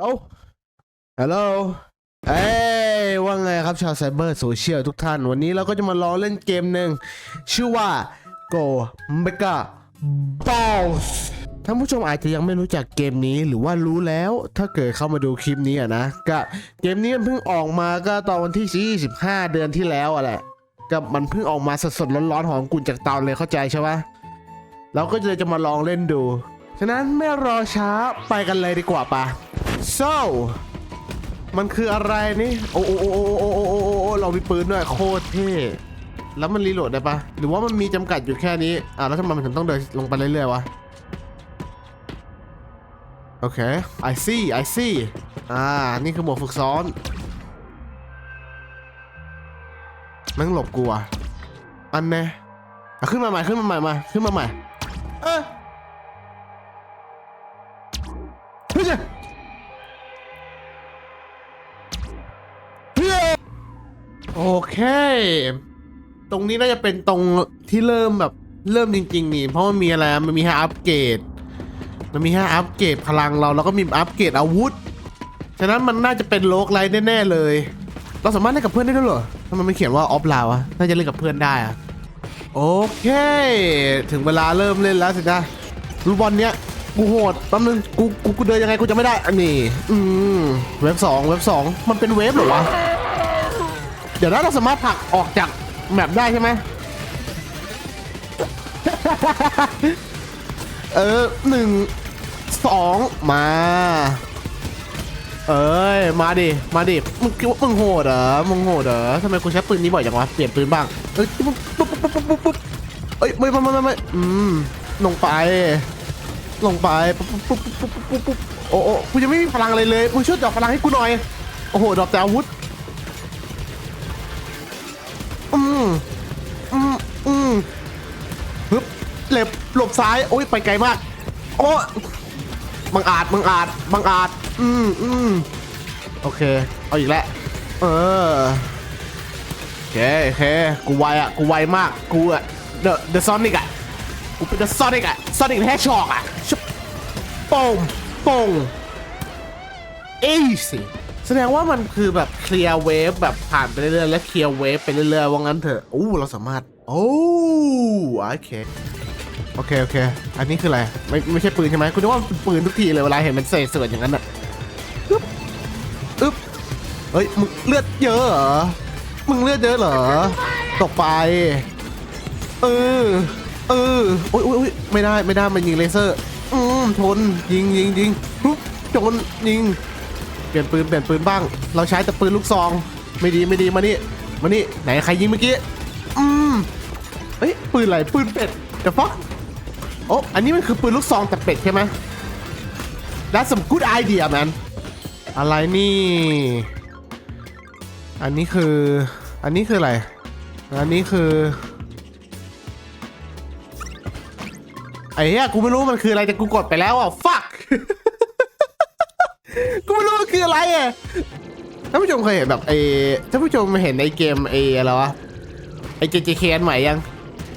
โอ้ฮัลโหลเอ้ยว่าไงครับชาวไซเบอร์โซเชียลทุกท่าน วันนี้เราก็จะมาลองเล่นเกมหนึ่ง ชื่อว่า Go Mega Balls ท่านผู้ชมอาจจะยังไม่รู้จักเกมนี้หรือว่ารู้แล้ว ถ้าเกิดเข้ามาดูคลิปนี้อะนะก็เกมนี้มันเพิ่งออกมาก็ตอนวันที่25 เดือนที่แล้วอะแหละก็มันเพิ่งออกมาสดๆร้อนๆหอมกุ่นจากเตาเลยเข้าใจใช่ปะเราก็เลยจะมาลองเล่นดู ฉะนั้นไม่รอช้าไปกันเลยดีกว่าปะ so มันคืออะไรนี่ โอ้โอโอโอโอโอโอเรามีปืนด้วยโคตรเท่แล้วมันรีโหลดได้ปะหรือว่ามันมีจำกัดอยู่แค่นี้ อ่าแล้วทำไมมันถึงต้องเดินลงไปเรื่อยๆวะ โอเค I see I see อ่า นี่คือหมวกฝึกซ้อนมันหลบกูอะอันแน่ขึ้นมาใหม่ขึ้นมาใหม่มา ขึ้นมาใหม่ เออเฮ้ย โอเค ตรงนี้น่าจะเป็นตรงที่เริ่มแบบเริ่มจริง ๆ นี่ เพราะมันมีอะไร มันมีให้อัปเกรด มันมีให้อัปเกรดพลังเรา แล้วก็มีอัปเกรดอาวุธ ฉะนั้นมันน่าจะเป็นโลกไลท์แน่ๆเลย เราสามารถเล่นกับเพื่อนได้ด้วยเหรอทำไมมันเขียนว่าออฟไลน์วะ น่าจะเล่นกับเพื่อนได้อะโอเค ถึงเวลาเริ่มเล่นแล้วสินะลูกบอลเนี้ยกูโหดแป๊บนึงกูกูกูเดินยังไงกูจะไม่ได้ อันนี้ อืม เว็บสองเว็บสองมันเป็นเว็บหรอวะ เดี๋ยวนะเราสามารถผลักออกจากแมปได้ใช่ไหม เออหนึ่งสองมา เอ้ย มาดิ มาดิ มึงคิดว่ามึงโหดเหรอ มึงโหดเหรอทำไมกูใช้ปืนนี้บ่อยจังวะ เปลี่ยนปืนบ้าง เอ้ยปุ๊บปุ๊บปุ๊บปุ๊บปุ๊บปุ๊บเอ้ยไม่ไม่ไม่ไม่ไม่อืม ลงไป ลงไปปุ๊บปุ๊บปุ๊บปุ๊บปุ๊บปุ๊บโอ้โอ้กูยังไม่มีพลังอะไรเลย มึงช่วยดรอปพลังให้กูหน่อย โอ้โหดรอปแต่อาวุธ อืมอืมอืมฮึบเหล็บหลบซ้าย โอ้ยไปไกลมาก โอ้บังอาจบังอาจบังอาจ อืมอืมโอเค เอาอีกแล้วเออโอเคโอเคกูไวอะกูไวมากกูอะเดอะเดอะซอนิกอะกูเป็นเดอะซอนิกอะซอนิกแฮชช็อกอะชุบโป่งโป่งเอ้สิ แสดงว่ามันคือแบบเคลียร์เวฟแบบผ่านไปเรื่อยๆและเคลียร์เวฟไปเรื่อยๆว่างั้นเถอะโอ้เราสามารถ โอ้โอเคโอเคโอเค อันนี้คืออะไร ไม่ไม่ใช่ปืนใช่ไหมคุณนึกว่าเป็นปืนทุกทีเลยเวลาเห็นมันเสกเสืออย่างนั้นอะอึ๊บอึ๊บเฮ้ยมึงเลือดเยอะเหรอมึงเลือดเยอะเหรอตกไปเออเออโอ้ยโอ้ยโอ้ยไม่ได้ไม่ได้มันยิงเลเซอร์ อืมทนยิงยิงยิงปุ๊บโจนยิง ปลี่ยนปืนเปลี่ยนปืนบ้าง เราใช้แต่ปืนลูกซอง ไม่ดีไม่ดีมานี่มานี่ไหนใครยิงเมื่อกี้อืมเอ้ยปืนอะไรปืนเป็ดเดี๋ยวฟักโอ้อันนี้มันคือปืนลูกซองแต่เป็ดใช่ไหม That's some good idea man อะไรนี่ อันนี้คือ อันนี้คืออะไร อันนี้คือไอ้เหี้ยกูไม่รู้มันคืออะไรแต่กูกดไปแล้วอะ fuck ออะไรอะท่านผู้ชมเคยเห็นแบบไอ้ท่านผู้ชมเห็นในเกมไอ้อะไรวะไอ้ JJK อันใหม่ยัง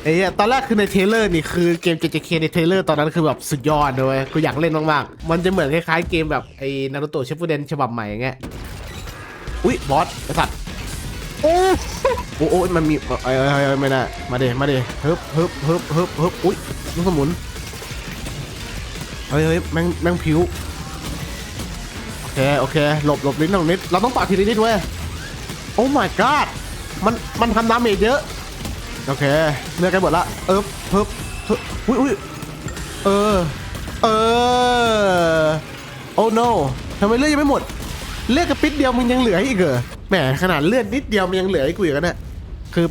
ไอ้เหี้ยตอนแรกคือในเทรลเลอร์นี่คือเกม JJK ในเทรลเลอร์ตอนนั้นคือแบบสุดยอดเลยกูอยากเล่นมากๆมันจะเหมือนคล้ายๆเกมแบบไอ้นารูโตะเชฟฟูเดนฉบับใหม่อย่างเงี้ยอุ้ยบอสไอ้สัตว์โอ้โอ้โอ้มันมีเอ้ยเอ้ยเอ้ยไม่ได้มาเดมาเดฮึบฮึบฮึบฮึบฮึบอุ้ยลูกสมุนเฮ้ยเฮ้ยแม่งแม่งผิวโอ เคโอเคหลบหลบลิ้นตรงนิดเราต้องปาดทีละนิดเว้ยโอ้ my god มันมันทำดาเมจเยอะโอเคเลือกกันหมดละเอิบเพิบอุ้ยอุ้ยเออเออโอ้ no ทำไมเลือดยังไม่หมด เลือดกระปิดเดียวมึงยังเหลืออีกเหรอแหมขนาดเลือดนิดเดียวมันยังเหลือให้กูอีกแล้วเนี่ยคือ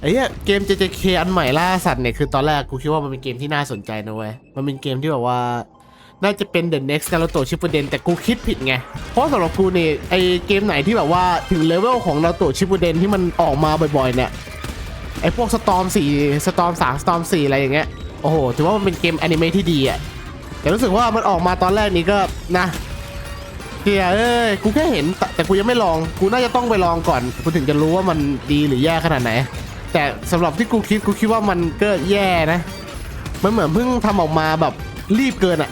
ไอ้เนี้ยเกม JJK อันใหม่ล่าสัตว์เนี่ยคือตอนแรกกูคิดว่ามันเป็นเกมที่น่าสนใจนะเว้ยมันเป็นเกมที่แบบว่า น่าจะเป็น The Next Naruto Shippuden แต่กูคิดผิดไง เพราะสำหรับกูเนี่ยไอเกมไหนที่แบบว่าถึงเลเวลของ Naruto Shippuden ที่มันออกมาบ่อยๆ เนี่ยไอพวก Storm 4 Storm 3 Storm 4อะไรอย่างเงี้ยโอ้โห ถือว่ามันเป็นเกมแอนิเมที่ดีอะแต่รู้สึกว่ามันออกมาตอนแรกนี้ก็นะเฮียเอ้ยกูแค่เห็นแต่แต่กูยังไม่ลอง กูน่าจะต้องไปลองก่อนกูถึงจะรู้ว่ามันดีหรือแย่ขนาดไหน แต่สำหรับที่กูคิดกูคิดว่ามันก็แย่นะ มันเหมือนเพิ่งทำออกมาแบบรีบเกินอะ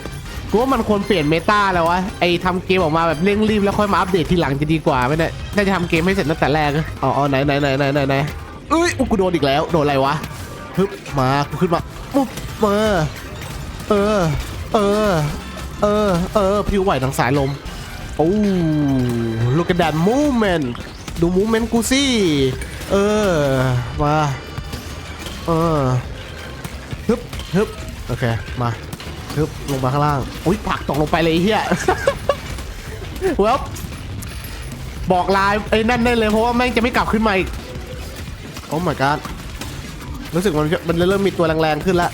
กูว่ามันควรเปลี่ยนเมตาแล้ววะไอทำเกมออกมาแบบเร่งรีบแล้วค่อยมาอัปเดตทีหลังจะดีกว่าไหมเนี่ยน่าจะทำเกมให้เสร็จตั้งแต่แรกนะอ๋ออ๋อไหนไหนไหนไหนไหนไหนเอ้ยกูโดนอีกแล้วโดนอะไรวะฮึบมากูขึ้นมาปุ๊บมาเออ เออ เออ เออพิวไหวทางสายลมโอ้ look at that movement ดู movement กูสิเออมาเออฮึบฮึบโอเคมา ฮึบลงมาข้างล่าง อุ้ยผักตกลงไปเลยเฮียเวบบอกลายไอ้นั่นได้เลยเพราะว่าแม่งจะไม่กลับขึ้นมาอีก โอ้ my god รู้สึกมันมันเริ่มมีตัวแรงๆขึ้นล้ว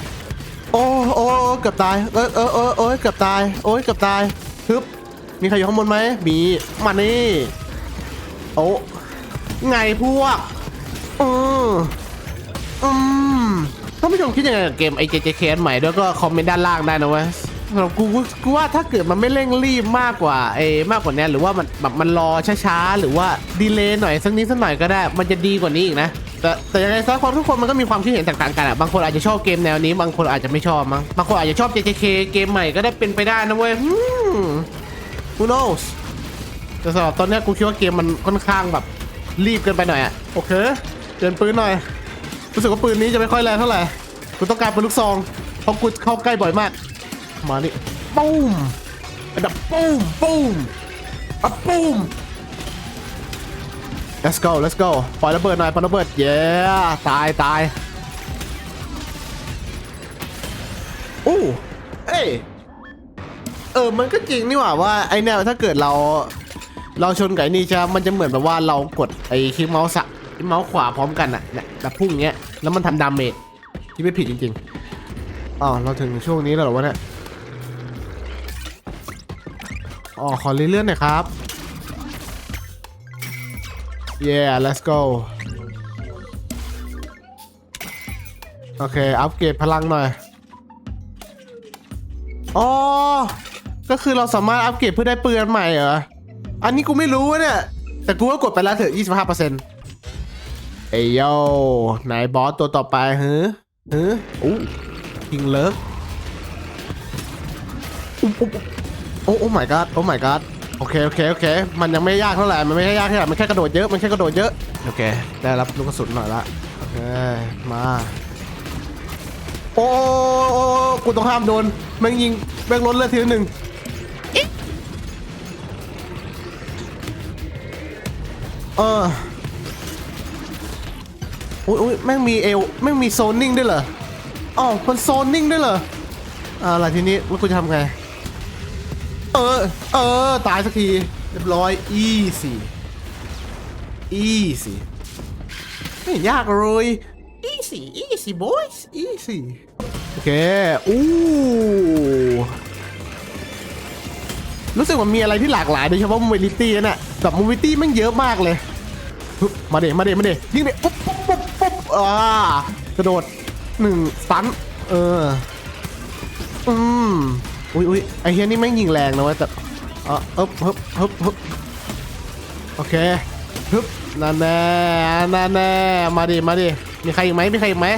โอ้โอ้เกือบตาย เออเออเออโอ้ยเกือบตาย โอ้ยเกือบตายฮึบมีใครอยู่ข้างบนไหมมีมานี่โอ้ไงพวกอืมอืม ท่านผู้ชมคิดยังไงกับเกมไอเจเจเคใหม่ด้วยก็คอมเมนต์ด้านล่างได้นะเว้ยสำหรับกูกูว่าถ้าเกิดมันไม่เร่งรีบมากกว่าไอมากกว่านี้หรือว่ามันแบบมันรอช้าๆหรือว่าดีเลย์หน่อยสักนิดสักหน่อยก็ได้ มันจะดีกว่านี้อีกนะ แต่แต่ยังไงซะความทุกคนมันก็มีความคิดเห็นแตกต่างกันอะบางคนอาจจะชอบเกมแนวนี้ บางคนอาจจะไม่ชอบมั้งบางคนอาจจะชอบ JJK เกมใหม่ก็ได้เป็นไปได้นะเว้ยอืม who knows แต่สำหรับตอนนี้กูคิดว่าเกมมันค่อนข้างแบบรีบเกินไปหน่อยอะโอเคเปลี่ยนปืนหน่อย รู้สึกว่าปืนนี้จะไม่ค่อยแรงเท่าไหร่ กูต้องการปืนลูกซอง เพราะกูเข้าใกล้บ่อยมาก มานี่ปุ้มอันดับปุ้มปุ้มอะปุ้ม let's go let's go ปล่อยระเบิดหน่อยปล่อยระเบิด เย้ ตายตายโอ้เอ้ยเออ มันก็จริงนี่หว่าว่าไอเนี่ยถ้าเกิดเรา เราชนไก่นี่ใช่ไหมมันจะเหมือนแบบว่าเรากดไอ้คลิกเมาส์สัก เมาส์ขวาพร้อมกันอะเนี่ยแบบพุ่งเงี้ย แล้วมันทำดาเมจที่ไม่ผิดจริงๆอ๋อเราถึงช่วงนี้แล้วเหรอวะเนี่ย อ๋อ ขอเลื่อนๆหน่อยครับ Yeah let's go โอเค อัปเกรดพลังหน่อย อ๋อ ก็คือเราสามารถอัปเกรดเพื่อได้ปืนใหม่เหรอ อันนี้กูไม่รู้วะเนี่ย แต่กูก็กดไปแล้วเถอะ 25%เเอ้ยโยไหนบอสตัวต่อไปฮึฮึอู้คิงเลิฟอุ๊บอุ๊บโอ้โอ้ my god โอ้ my god โอเค โอเค โอเค มันยังไม่ยากเท่าไหร่ มันไม่ยากเท่าไหร่ มันแค่กระโดดเยอะ มันแค่กระโดดเยอะ โอเค ได้รับลูกกระสุนหน่อยละโอเค มา โอ้กูต้องห้ามโดน แม่งยิง แม่งลดเลือดทีหนึ่งเออ อุ้ยอุ้ยแม่งมีเอวแม่งมีโซนนิ่งด้วยเหรออ๋อมันโซนนิ่งด้วยเหรออ่าอะไรทีนี้แล้วกูจะทำไง เออ เออ ตายสักที เรียบร้อย easy easy ไม่เห็นยากเลย easy easy boys easy โอเค อู้ รู้สึกว่ามีอะไรที่หลากหลายโดยเฉพาะมูวิตี้น่ะแบบมูวิตี้มันเยอะมากเลย มาเดมาเดมาเดยิงเดปุ๊บปุ๊บปุ๊บปุ๊บ อ่ากระโดดหนึ่งสตันเออ อืมอุ้ยอุ้ยไอเฮียนี่แม่งยิงแรงนะเว้ยแต่เออฮึบฮึบฮึบฮึบโอเคฮึบนั่นแน่นั่นแน่มาดิมาดิมีใครอีกไหมมีใครอีกไหม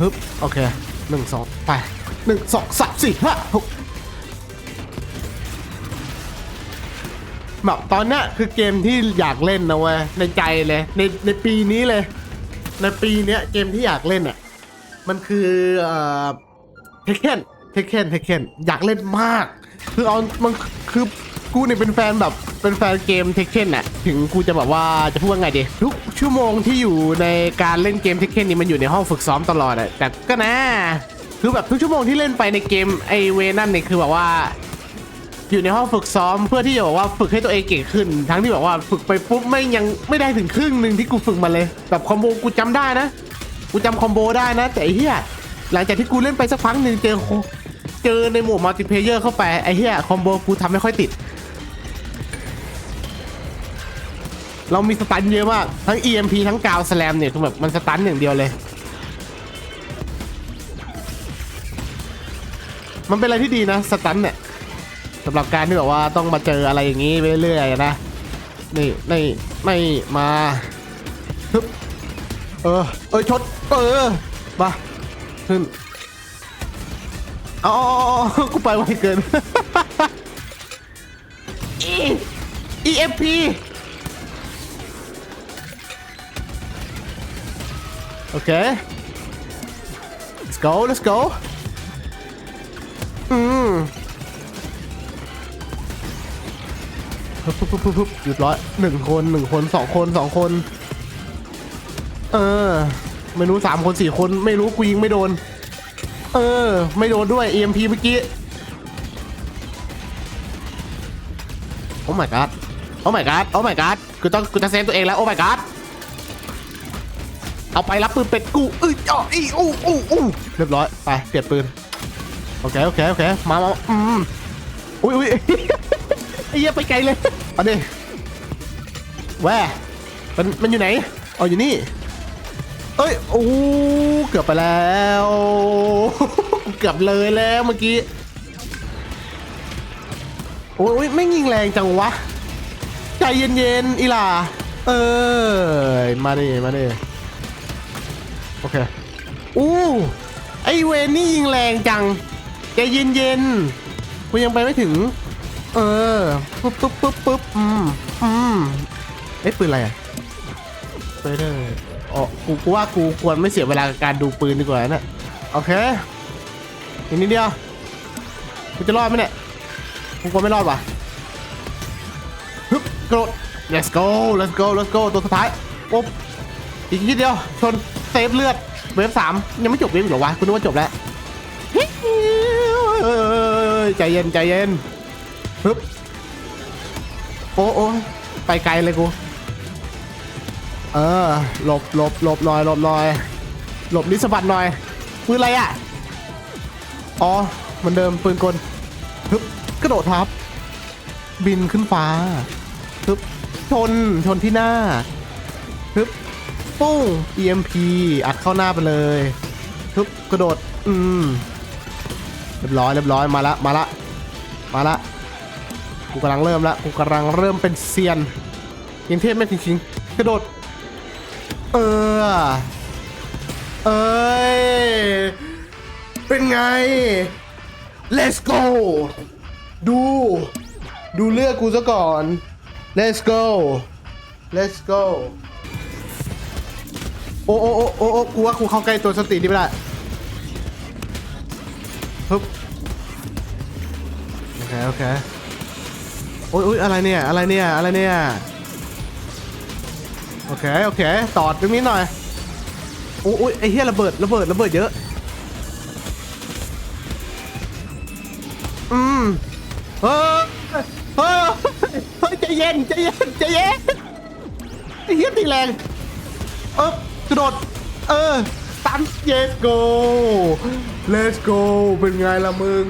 ฮึบโอเคหนึ่งสองไปหนึ่งสองสามสี่ห้าหก แบบตอนเนี้ยคือเกมที่อยากเล่นนะเว้ยในใจเลยในในปีนี้เลย ในปีเนี้ยเกมที่อยากเล่นอะมันคือเอ่อเทคเคนเทคเคนเทคเคนอยากเล่นมาก คือเอามันคือกูเนี่ยเป็นแฟนแบบเป็นแฟนเกมเทคเคนน่ะถึงกูจะแบบว่าจะพูดว่าไงดีทุกชั่วโมงที่อยู่ในการเล่นเกมเทคเคนนี่มันอยู่ในห้องฝึกซ้อมตลอดอะแต่ก็นะคือแบบทุกชั่วโมงที่เล่นไปในเกมไอเวนั่นเนี่ยคือแบบว่า อยู่ในห้องฝึกซ้อมเพื่อที่จะบอกว่าฝึกให้ตัวเองเก่งขึ้น ทั้งที่แบบว่าฝึกไปปุ๊บไม่ยังไม่ได้ถึงครึ่งหนึ่งที่กูฝึกมาเลย แบบคอมโบกูจำได้นะ กูจำคอมโบได้นะ แต่ไอ้เหี้ยหลังจากที่กูเล่นไปสักพักหนึ่งเจอเจอในหมู่มัลติเพลเยอร์เข้าไปไอ้เหี้ยคอมโบกูทำไม่ค่อยติด เรามีสตันเยอะมาก ทั้ง EMP ทั้งกาวสแลมเนี่ยคือแบบมันสตันอย่างเดียวเลยมันเป็นอะไรที่ดีนะสตันเนี่ย สำหรับการที่แบบว่าต้องมาเจออะไรอย่างนี้ไปเรื่อยๆนะนี่นี่ไม่มาฮึบเออเออชดเออมาขึ้นอ๋อกูไปไวเกิน E EFP โอเค let's go let's go อืม ปึ๊บปึ๊บปึ๊บปึ๊บหยุดร้อยหนึ่งคนหนึ่งคนสองคนสองคน เออ ไม่รู้สามคนสี่คนไม่รู้กูยิงไม่โดน เออ ไม่โดนด้วย EMP เมื่อกี้ โอ้ my god โอ้ my god โอ้ my god กูต้องกูจะเซฟตัวเองแล้ว โอ้ my god เอาไปรับปืนเป็ดกูอื้อจ่ออีอู้อู้อู้เรียบร้อย ไป เปลี่ยนปืน โอเค โอเค โอเค มามาอืมอุ้ยอุ้ย ไอ้เหี้ยไปไกลเลยเอาดิแหวมันมันอยู่ไหนอ๋ออยู่นี่เอ้ยโอ้เกือบไปแล้ว เกือบเลยแล้วเมื่อกี้โอ้ยไม่ยิงแรงจังวะ ใจเย็นๆอีหล่าเออมาดิมาดิโอเคอู้ไอเวนนี่ยิงแรงจัง ใจเย็นๆกูยังไปไม่ถึง เออปุ๊บปุ๊บปุ๊บปุ๊บอืมอืมเอ๊ะปืนอะไรอะไปได้อ๋อกูกูว่ากูควรไม่เสียเวลากับการดูปืนดีกว่านะโอเคอีกนิดเดียวกูจะรอดไหมเนี่ยกูกลัวไม่รอดว่ะฮึบกระโดด let's go let's go let's go ตัวสุดท้ายปุ๊บอีกนิดเดียวชนเซฟเลือดเวฟสามยังไม่จบเวฟอีกเหรอวะกูนึกว่าจบแล้วเฮ้ยเอ้ยใจเย็นใจเย็น ฮึบโอ้โอ้ไปไกลเลยกู เออหลบหลบหลบหน่อยหลบหน่อย หลบนิสบัดหน่อยปืนอะไรอะ อ๋อเหมือนเดิมปืนกลฮึบกระโดดทับ บินขึ้นฟ้าฮึบชนชนที่หน้าฮึบปุ้ง EMP อัดเข้าหน้าไปเลยฮึบกระโดด อืมเรียบร้อยเรียบร้อยมาละมาละมาละ กูกำลังเริ่มละกูกำลังเริ่มเป็นเซียนยังเทพไม่จริงๆกระโดด เออ เอ้ย เป็นไง let's go ดู ดูเลือกกูซะก่อน let's go let's go โอ้โอ้โอ้โอ้โอ้กูว่ากูเข้าใกล้ตัวสตินี่ไม่ได้ฮึบโอเค โอเค โอ้ยอะไรเนี่ยอะไรเนี่ยอะไรเนี่ยโอเคโอเคตอดตรงนี้หน่อยโอ้ยไอ้เหี้ยระเบิดระเบิดระเบิดเยอะอืมเฮ้ยเฮ้ยเฮ้ยใจเย็นใจเย็นใจเย็นไอ้เหี้ยตีแรงเออกระโดดเออตัน let's go let's go เป็นไงล่ะมึง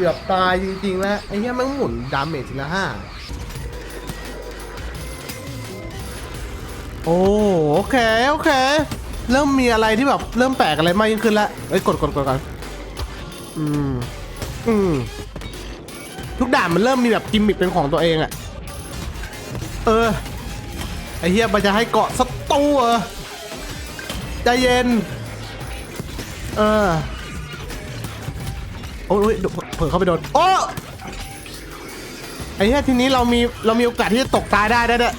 เกือบตายจริงๆ แล้ว ไอ้เหี้ยมันหมุนดาเมจทีละห้าโอ้โอเค โอเค เริ่มมีอะไรที่แบบเริ่มแปลกอะไรมากยิ่งขึ้นแล้วเอ้ยกดกดกดก่อนอืมอืมทุกด่านมันเริ่มมีแบบกิมมิคเป็นของตัวเองอะเออไอเฮียมันจะให้เกาะสตูเหรอใจเย็น เออโอ้ยโดน เผลอเข้าไปโดนโอ้ไอ้เฮียทีนี้เรามีเรามีโอกาสที่จะตกตายได้ได้วยเนี่ย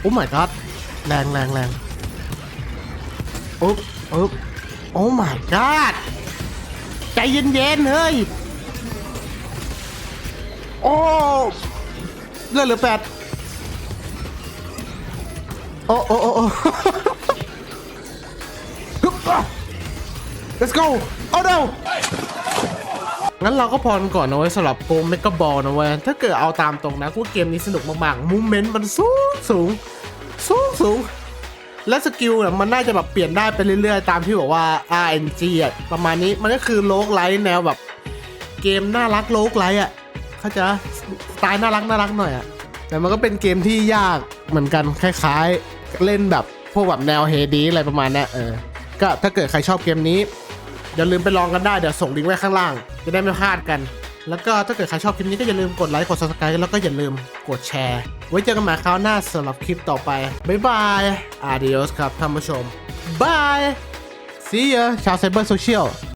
โอ้ my god แรงแรงแรงอุ๊บอุ๊บโอ้ my god ใจเย็นๆเฮ้ยโอ้เลือดเหลือแปดโอ้โอ้โอ้โอ้ฮึบอะ let's go โอ้ no งั้นเราก็พรก่อนนะเว้ยสำหรับโกงเมกะบอลนะเว้ยถ้าเกิดเอาตามตรงนะกูว่เกมนี้สนุกมากๆมูเมนต์มันสูงสูงสูงสูงและสกิลเนี่ยมันน่าจะแบบเปลี่ยนได้ไปเรื่อยๆ ตามที่บอกว่า RNG อะประมาณนี้มันก็คือโลกไลท์แนวแบบ เกมน่ารักโลกไลท์อะเขาใจะสไตล์น่ารักน่ารักหน่อยอะแต่มันก็เป็นเกมที่ยากเหมือนกันคล้ายๆ เล่นแบบพวกแบบแนวเฮดีอะไรประมาณนี้เออก็ถ้าเกิดใครชอบเกมนี้ อย่าลืมไปลองกันได้เดี๋ยวส่งลิงก์ไว้ข้างล่าง จะได้ไม่พลาดกัน แล้วก็ถ้าเกิดใครชอบคลิปนี้ก็อย่าลืมกดไลค์กด subscribe แล้วก็อย่าลืมกดแชร์ ไว้เจอกันใหม่คราวหน้าสำหรับคลิปต่อไปบ๊ายบาย adios ครับท่านผู้ชมบาย see ya ชาวไซเบอร์โซเชียล